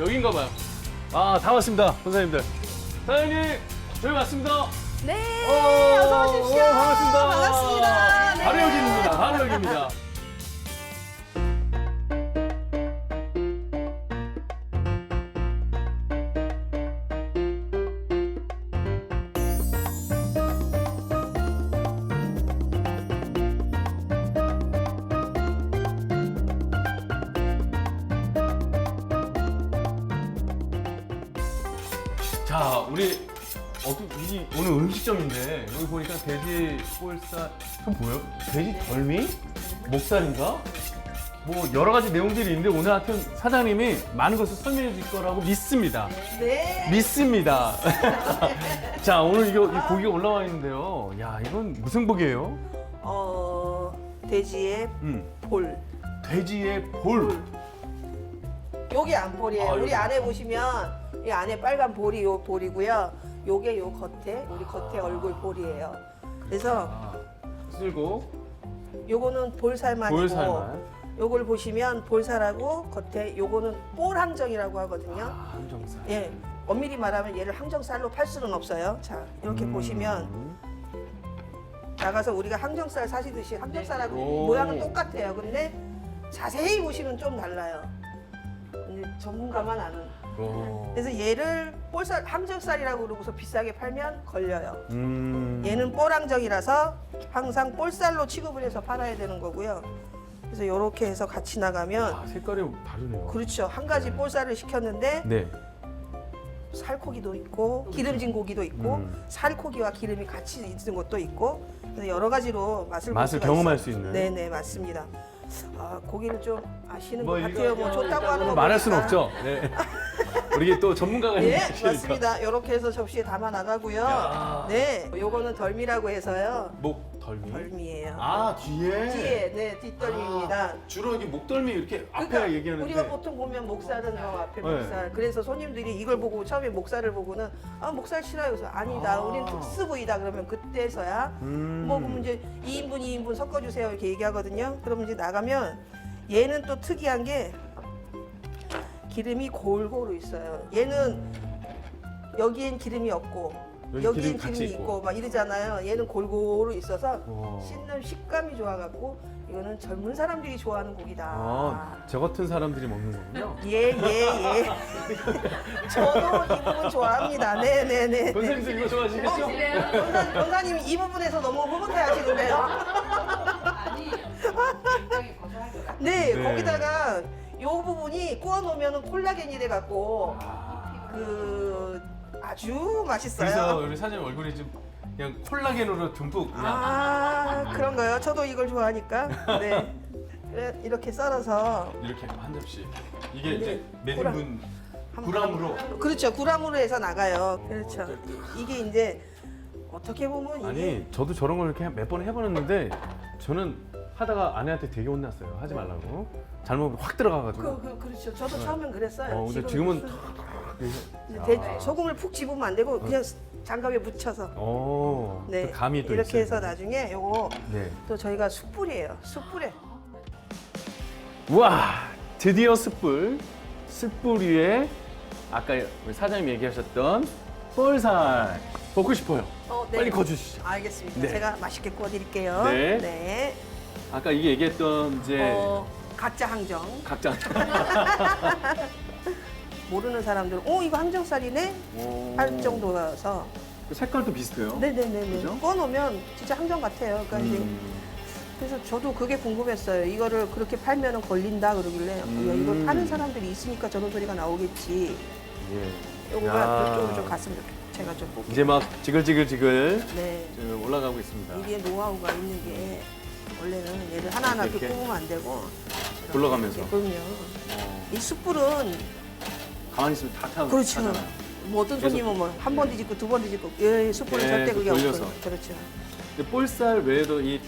여긴가 봐요. 아, 다 왔습니다. 선생님들. 사장님, 저희 왔습니다. 네, 어, 어서 오십시오. 어, 반갑습니다. 반갑습니다. 네. 바로 여기입니다. 바로 여기입니다. 우리 어떤 이 오늘 음식점인데 여기 보니까 돼지 볼살 좀 보여? 돼지 덜미? 목살인가? 뭐 여러 가지 내용들이 있는데 오늘 하여튼 사장님이 많은 것을 설명해 줄 거라고 믿습니다. 네. 믿습니다. 자, 오늘 이거 이 고기가 올라와 있는데요. 야, 이건 무슨 고기예요? 어, 돼지의 음, 볼. 돼지의 볼. 요게 안볼이에요. 아, 우리 요게. 안에 보시면 이 안에 빨간 볼이 요 볼이고요. 요게 요 겉에 우리 겉에 얼굴 볼이에요. 그래서 아, 쓸고 요거는 볼살만이고 볼살만. 요걸 보시면 볼살하고 겉에 요거는 볼 항정이라고 하거든요. 아, 항정살. 예. 엄밀히 말하면 얘를 항정살로 팔 수는 없어요. 자, 이렇게 음. 보시면 나가서 우리가 항정살 사시듯이 항정살하고 오. 모양은 똑같아요. 근데 자세히 보시면 좀 달라요. 이제 전문가만 아는. 오. 그래서 얘를 볼살 항정살이라고 그러고서 비싸게 팔면 걸려요. 음. 얘는 볼항정이라서 항상 볼살로 취급을 해서 팔아야 되는 거고요. 그래서 이렇게 해서 같이 나가면 아, 색깔이 다르네요. 그렇죠. 한 가지 볼살을 시켰는데 네. 살코기도 있고 기름진 고기도 있고 음. 살코기와 기름이 같이 있는 것도 있고 그래서 여러 가지로 맛을 볼 맛을 수가 경험할 있어요. 수 있는. 네네 맞습니다. 아, 고기를 좀 아시는 뭐 것 이거- 같아요. 뭐 좋다고 하는 거 말할 수는 보니까. 없죠. 네. 우리 또 전문가가 예, 있으니까. 맞습니다. 이렇게 해서 접시에 담아 나가고요. 야. 네, 요거는 덜미라고 해서요. 목 덜미. 덜미예요. 아 뒤에. 뒤에 네 뒷덜미입니다. 아, 주로 이게 목덜미 이렇게 앞에 그러니까 얘기하는데. 우리가 보통 보면 목살은 요 앞에 네. 목살. 그래서 손님들이 이걸 보고 처음에 목살을 보고는 아 목살 싫어요. 그래서 아니다. 아. 우리는 특수 부위다. 그러면 그때서야 음. 뭐 그러면 이제 2인분 2인분 섞어주세요 이렇게 얘기하거든요. 그러면 이제 나가면 얘는 또 특이한 게 기름이 골고루 있어요. 얘는 여기엔 기름이 없고 여기 여기엔 기름이 기름이 있고. 있고 막 이러잖아요. 얘는 골고루 있어서 어. 씹는 식감이 좋아갖고 이거는 젊은 사람들이 좋아하는 고기다. 아, 저 같은 사람들이 먹는 거군요. 예, 예, 예. 저도 이 부분 좋아합니다. 네, 네, 네. 선생님도 이거 좋아하시겠죠? 권사, 권사님 이 부분에서 너무 흐뭇해 하시는데요. 아니, 굉장히. 네, 네. 거기다가 요 부분이 구워 놓으면 콜라겐이 돼 갖고 아. 그 아주 그래서 맛있어요. 우리 사장님 얼굴이 좀 그냥 콜라겐으로 듬뿍 그냥. 아, 그런가요? 저도 이걸 좋아하니까. 네. 그래, 이렇게 썰어서 이렇게 한 접시. 이게 이제 네. 몇 인분 구람으로. 그렇죠. 구람으로 해서 나가요. 그렇죠. 이게 이제 어떻게 보면 이게 아니 저도 저런 걸 이렇게 몇 번 해봤는데 저는 하다가 아내한테 되게 혼났어요. 하지 말라고. 잘못 확 들어가가지고. 그, 그, 그렇죠. 저도 처음엔 그랬어요. 어 근데 지금은 지금은 무슨- 탁 이제 대- 소금을 푹 집으면 안 되고 그냥 장갑에 묻혀서 어. 네그 감이 또 이렇게 있어요. 해서 나중에 요거 네. 또 저희가 숯불이에요. 숯불에 우와 드디어 숯불 숯불 위에 아까 우리 사장님 얘기하셨던 뻘살 먹고 싶어요. 어, 네. 빨리 거주시죠. 알겠습니다. 네. 제가 맛있게 구워드릴게요. 네. 네. 아까 이게 얘기했던 이제 어, 각자 항정. 각자 모르는 사람들은 오 이거 항정살이네 오. 할 정도여서 그 색깔도 비슷해요. 네네네네 그죠? 구워놓으면 진짜 항정 같아요. 그러니까 이제 음. 그래서 저도 그게 궁금했어요. 이거를 그렇게 팔면은 걸린다 그러길래 음. 야, 이걸 파는 사람들이 있으니까 저런 소리가 나오겠지. 예. 요거가 야. 그쪽으로 좀 갔으면 좋겠어요. 제가 좀 볼게요. 이제 막 지글지글지글 네. 지금 올라가고 있습니다. 이게 노하우가 있는 게 원래는 얘를 하나하나 이렇게 이렇게? 굽으면 안 되고 굴러가면서. 그럼요. 어, 이 숯불은 가만히 있으면 다 타. 그렇죠. 타잖아요. 뭐 어떤 계속- 손님은 뭐 한 번 뒤집고 두 번 뒤집고 예, 숯불은 네, 절대 그게 돌려서. 없어요. 그렇죠. 근데 볼살 외에도 이,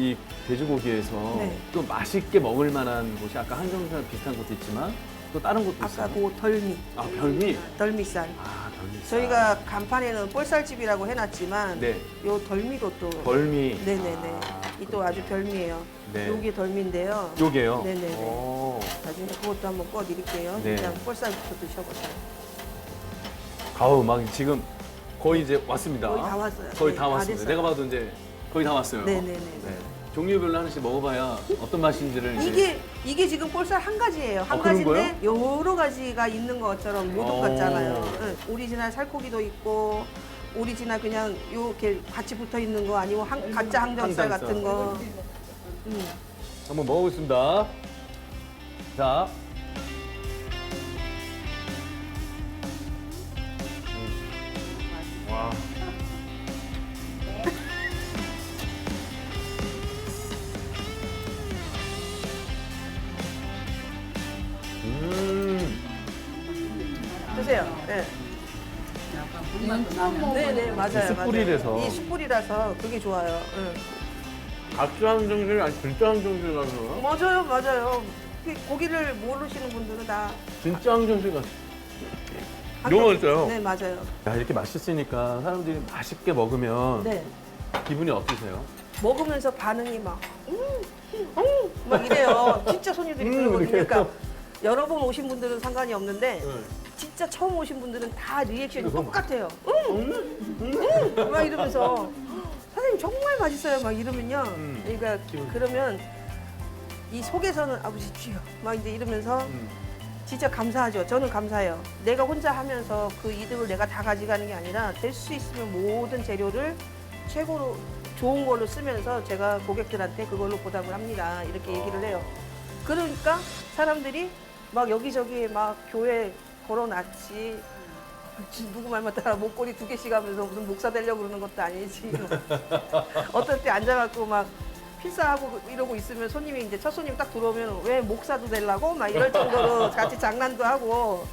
이 돼지고기에서 네. 또 맛있게 먹을 만한 곳이 아까 한정살 비슷한 곳도 있지만 또 다른 곳도 아까 있어요. 그 덜미, 아 별미. 덜미살. 아 별미살. 저희가 간판에는 볼살집이라고 해놨지만 네. 요 덜미도 또 벌미. 네네네 이또 아주 별미예요. 네. 요게 덜미인데요. 요게요. 네네네. 오. 나중에 그것도 한번 꺼드릴게요. 네. 그냥 볼살부터 드셔보세요. 아우 막 지금 거의 이제 왔습니다. 거의 다 왔어요. 거의 네, 다 다 왔습니다. 됐어요. 내가 봐도 이제 거의 다 왔어요. 네네네. 네. 종류별로 하나씩 먹어봐야 어떤 맛인지를 이제 이게 이게 지금 볼살 한 가지예요. 한 어, 그런 가지인데 여러 가지가 있는 것처럼 모두 어. 같잖아요. 응. 오리지널 살코기도 있고 오리지널 그냥 요렇게 같이 붙어 있는 거 아니고 한, 가짜 항정살 항정살. 같은 거. 음. 한번 먹어보겠습니다. 자. 드세요. 네. 약간 불맛도 나면 네네 맞아요. 숯불이라서. 맞아요. 이 숯불이라서 그게 좋아요. 응. 가짜 한정실 아니 진짜 한정실 가서 맞아요, 맞아요. 그 고기를 모르시는 분들은 다 진짜 한정실 가서 한정- 너무 맛있어요. 네, 맞아요. 야 이렇게 맛있으니까 사람들이 맛있게 먹으면 네. 기분이 어떠세요? 먹으면서 반응이 막, 음, 음, 막 이래요. 진짜 손님들이 음, 그러거든요. 이렇게 그러니까 여러 번 오신 분들은 상관이 없는데 네. 진짜 처음 오신 분들은 다 리액션이 똑같아요. 음, 음, 막 이러면서 사장님 정말 맛있어요. 막 이러면요. 음. 그러니까 그러면 이 속에서는 아버지 주여 막 이제 이러면서 음. 진짜 감사하죠. 저는 감사해요. 내가 혼자 하면서 그 이득을 내가 다 가져가는 게 아니라 될 수 있으면 모든 재료를 최고로 좋은 걸로 쓰면서 제가 고객들한테 그걸로 보답을 합니다. 이렇게 얘기를 해요. 그러니까 사람들이 막 여기저기 막 교회 걸어놨지. 지- 누구 말만 따라 목걸이 두 개씩 하면서 무슨 목사 되려고 그러는 것도 아니지. 어떨 때 앉아갖고 막 필사하고 이러고 있으면 손님이 이제 첫 손님 딱 들어오면 왜 목사도 되려고? 막 이럴 정도로 같이 장난도 하고.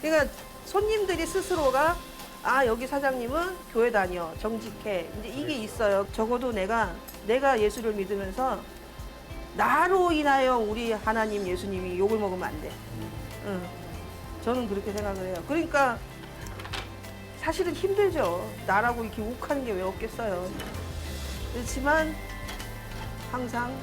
그러니까 손님들이 스스로가 아 여기 사장님은 교회 다녀 정직해. 이제 이게 있어요. 적어도 내가 내가 예수를 믿으면서 나로 인하여 우리 하나님 예수님이 욕을 먹으면 안 돼. 응. 저는 그렇게 생각을 해요. 그러니까 사실은 힘들죠. 나라고 이렇게 욱하는 게 왜 없겠어요? 그렇지만 항상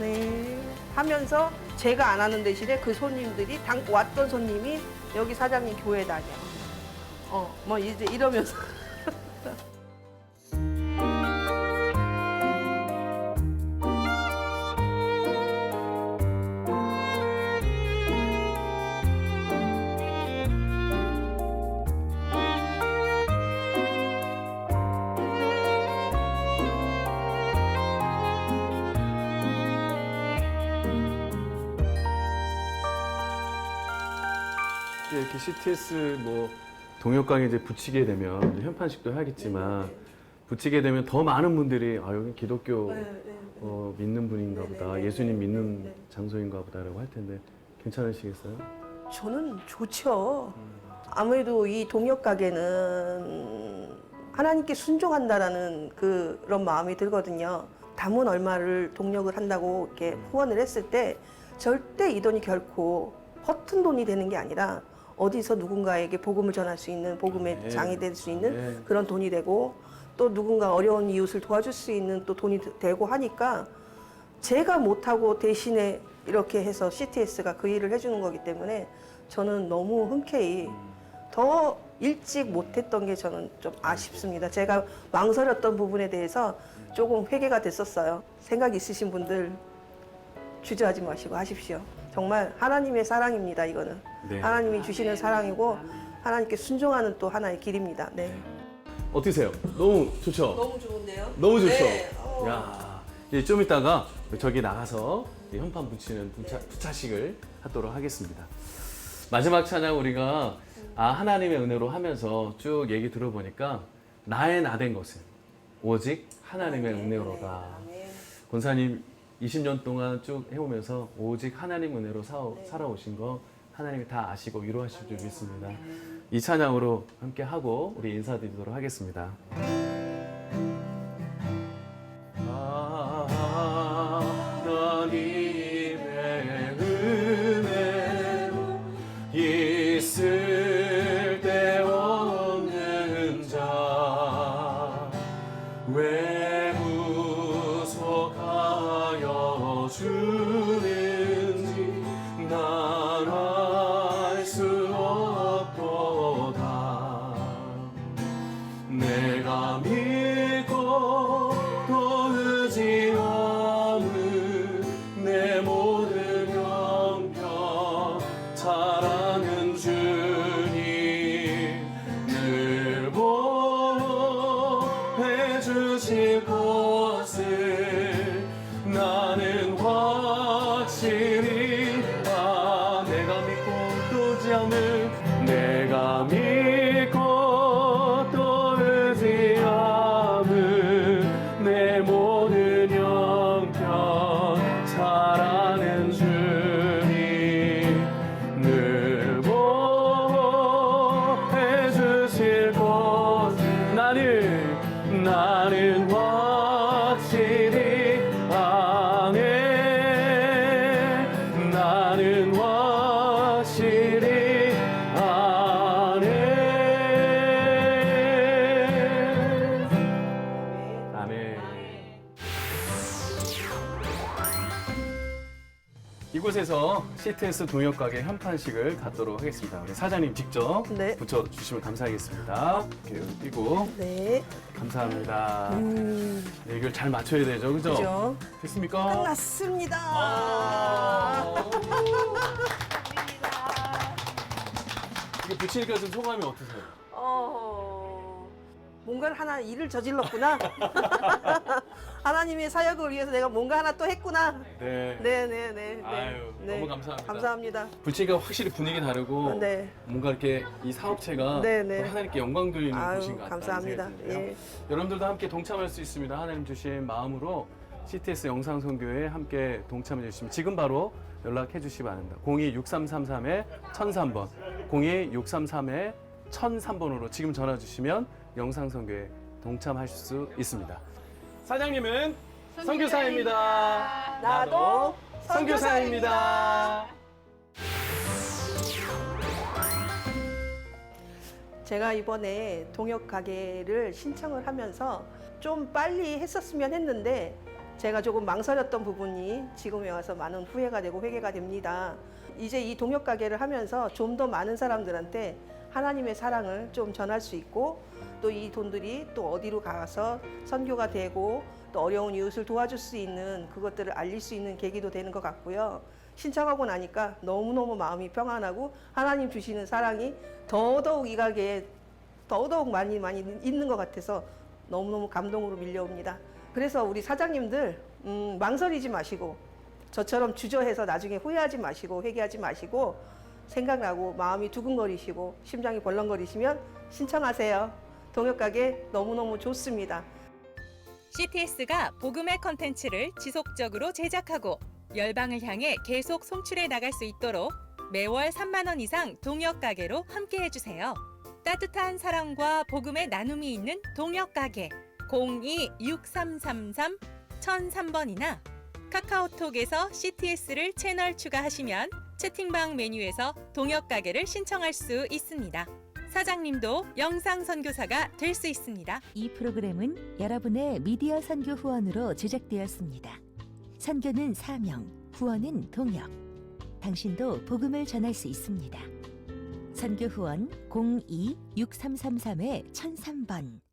네 하면서 제가 안 하는 대신에 그 손님들이 당, 왔던 손님이 여기 사장님 교회 다녀. 어, 뭐 이제 이러면서 이렇게 CTS 뭐 동역강에 이제 붙이게 되면 이제 현판식도 하겠지만 붙이게 되면 더 많은 분들이 아 여기 기독교 네, 네, 네. 어, 믿는 분인가 네, 보다 네, 네. 예수님 믿는 네. 장소인가 보다라고 할 텐데 괜찮으시겠어요? 저는 좋죠. 아무래도 이 동역 가게는 하나님께 순종한다라는 그런 마음이 들거든요. 담은 얼마를 동력을 한다고 이렇게 후원을 했을 때 절대 이 돈이 결코 허튼 돈이 되는 게 아니라 어디서 누군가에게 복음을 전할 수 있는 복음의 네. 장이 될 수 있는 네. 그런 돈이 되고 또 누군가 어려운 이웃을 도와줄 수 있는 또 돈이 되고 하니까 제가 못하고 대신에 이렇게 해서 CTS가 그 일을 해주는 거기 때문에 저는 너무 흔쾌히 더 일찍 못했던 게 저는 좀 아쉽습니다. 제가 망설였던 부분에 대해서 조금 회개가 됐었어요. 생각 있으신 분들 주저하지 마시고 하십시오. 정말 하나님의 사랑입니다. 이거는 네. 하나님이 주시는 사랑이고 하나님께 순종하는 또 하나의 길입니다. 네. 어떠세요? 너무 좋죠? 너무 좋은데요? 너무 좋죠? 네. 어. 야 이제 좀 이따가 저기 나가서 이 현판 붙이는 부차, 부차식을 하도록 하겠습니다. 마지막 찬양 우리가 아 하나님의 은혜로 하면서 쭉 얘기 들어보니까 나의 나 된 것은 오직 하나님의 은혜로다. 아멘. 권사님 20년 동안 쭉 해오면서 오직 하나님 은혜로 사, 네. 살아오신 거 하나님이 다 아시고 위로하실 줄 믿습니다. 이 찬양으로 함께 하고 우리 인사드리도록 하겠습니다. 이곳에서 CTS 동역 가게 현판식을 갖도록 하겠습니다. 우리 사장님 직접 네. 붙여주시면 감사하겠습니다. 이렇게 띄고 네. 감사합니다. 음, 네, 이걸 잘 맞춰야 되죠, 그죠? 그죠? 됐습니까? 끝났습니다. 아. 이게 붙이니까 좀 소감이 어떠세요? 어, 뭔가를 하나 일을 저질렀구나. 하나님의 사역을 위해서 내가 뭔가 하나 또 했구나. 네. 네, 네, 네. 네. 아유, 너무 감사합니다. 감사합니다. 붙이니까 확실히 분위기 다르고 네. 뭔가 이렇게 이 사업체가 네, 네. 또 하나님께 영광 돌리는 아유, 곳인 것 같다는 감사합니다. 예. 여러분들도 함께 동참할 수 있습니다. 하나님 주신 마음으로 CTS 영상 선교에 함께 동참해 주시면 지금 바로 연락해 주시기 바랍니다. 02-6333에 1003번, 02-633에 1003번으로 지금 전화 주시면 영상 선교에 동참하실 수 있습니다. 사장님은 선교사입니다. 나도 선교사입니다. 제가 이번에 동역 가게를 신청을 하면서 좀 빨리 했었으면 했는데 제가 조금 망설였던 부분이 지금에 와서 많은 후회가 되고 회개가 됩니다. 이제 이 동역 가게를 하면서 좀 더 많은 사람들한테 하나님의 사랑을 좀 전할 수 있고 또 이 돈들이 또 어디로 가서 선교가 되고 또 어려운 이웃을 도와줄 수 있는 그것들을 알릴 수 있는 계기도 되는 것 같고요. 신청하고 나니까 너무너무 마음이 평안하고 하나님 주시는 사랑이 더더욱 이 가게에 더더욱 많이 많이 있는 것 같아서 너무너무 감동으로 밀려옵니다. 그래서 우리 사장님들 음, 망설이지 마시고 저처럼 주저해서 나중에 후회하지 마시고 회개하지 마시고 생각나고 마음이 두근거리시고 심장이 벌렁거리시면 신청하세요. 동역가게 너무너무 좋습니다. CTS가 복음의 컨텐츠를 지속적으로 제작하고 열방을 향해 계속 송출해 나갈 수 있도록 매월 3만 원 이상 동역 가게로 함께 해 주세요. 따뜻한 사랑과 복음의 나눔이 있는 동역 가게 026333 1003번이나 카카오톡에서 CTS를 채널 추가하시면 채팅방 메뉴에서 동역 가게를 신청할 수 있습니다. 사장님도 영상 선교사가 될 수 있습니다. 이 프로그램은 여러분의 미디어 선교 후원으로 제작되었습니다. 선교는 사명, 후원은 동역. 당신도 복음을 전할 수 있습니다. 선교 후원 02-6333의 1003번